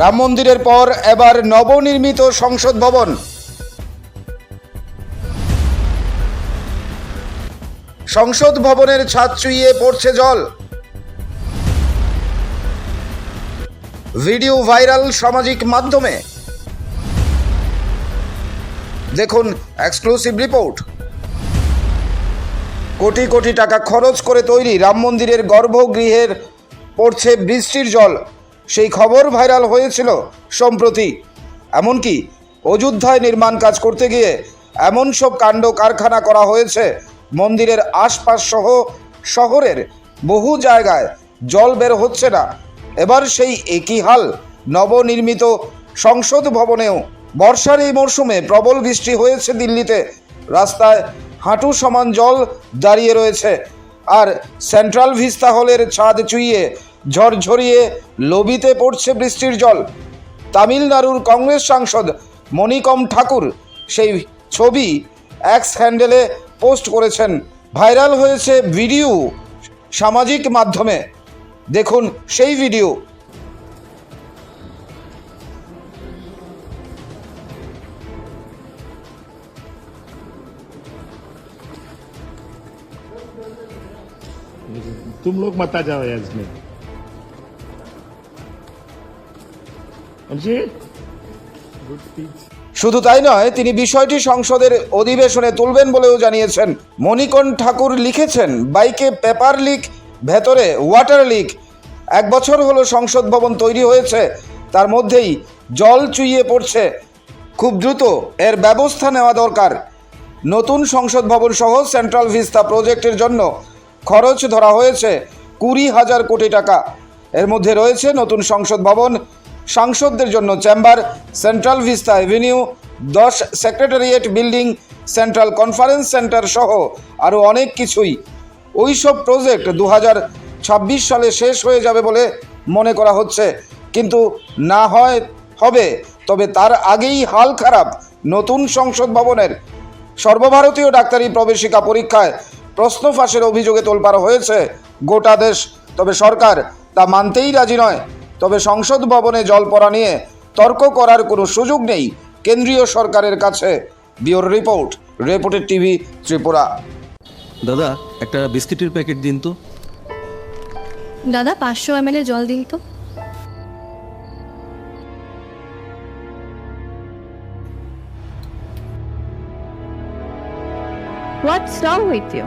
রাম মন্দিরের পর এবার নবনির্মিত সংসদ ভবন। সংসদ ভবনের ছাদ চুইয়ে পড়ছে জল। ভিডিও ভাইরাল সামাজিক মাধ্যমে। দেখুন এক্সক্লুসিভ রিপোর্ট। কোটি কোটি টাকা খরচ করে তৈরি রাম মন্দিরের গর্ভগৃহের পড়ছে বৃষ্টির জল। সেই খবর ভাইরাল হয়েছিল সম্প্রতি। এমনকি অযোধ্যায় নির্মাণ কাজ করতে গিয়ে এমন সব কাণ্ড কারখানা করা হয়েছে, মন্দিরের আশপাশ সহ শহরের বহু জায়গায় জল বের হচ্ছে না। এবার সেই একই হাল নবনির্মিত সংসদ ভবনেও বর্ষার এই মরশুমে প্রবল বৃষ্টি হয়েছে দিল্লিতে। রাস্তায় হাঁটু সমান জল দাঁড়িয়ে রয়েছে। আর সেন্ট্রাল ভিস্তা হলের ছাদ চুইয়ে ঝরঝরিয়ে লবিতে পড়ছে বৃষ্টির জল তামিলনাড়ুর কংগ্রেস সাংসদ মণিকম ঠাকুর সেই ছবি এক্স হ্যান্ডেলে পোস্ট করেছেন ভাইরাল হয়েছে ভিডিও সামাজিক মাধ্যমে দেখুন সেই ভিডিও तुम लोग मत आ जाओ यार इसमें শুধু তাই নয়, তিনি বিষয়টি সংসদের অধিবেশনে তুলবেন বলেও জানিয়েছেন। মণিকণ ঠাকুর লিখেছেন, বাইকে পেপার লিক, ভেতরে ওয়াটার লিক। এক বছর হলো সংসদ ভবন তৈরি হয়েছে, তার মধ্যেই জল চুইয়ে পড়ছে। খুব দ্রুত এর ব্যবস্থা নেওয়া দরকার। নতুন সংসদ ভবন সহ সেন্ট্রাল ভিস্তা প্রজেক্টের জন্য খরচ ধরা হয়েছে কুড়ি হাজার কোটি টাকা। এর মধ্যে রয়েছে নতুন সংসদ ভবন সাংসদদের জন্য চেম্বার, সেন্ট্রাল ভিস্তা এভিনিউ, দশ secretariat building, central conference centre সহ আরও অনেক কিছুই। ওই সব প্রজেক্ট দু সালে শেষ হয়ে যাবে বলে মনে করা হচ্ছে। কিন্তু না হয় হবে, তবে তার আগেই হাল খারাপ নতুন সংসদ ভবনের সর্বভারতীয় ডাক্তারি প্রবেশিকা পরীক্ষায় প্রশ্ন ফাঁসের অভিযোগে তোলপাড় হয়েছে গোটা দেশ। তবে সরকার তা মানতেই রাজি নয়। তবে সংসদ ভবনে জল পড়া নিয়ে তর্ক করার কোনো সুযোগ নেই কেন্দ্রীয় সরকারের কাছে। বিওর রিপোর্ট রিপোর্টের টিভি ত্রিপুরা। দাদা একটা বিস্কিটের প্যাকেট দিন তো। দাদা পাঁচশো এম জল দিন তো। হোয়াটস রং উইথ ইউ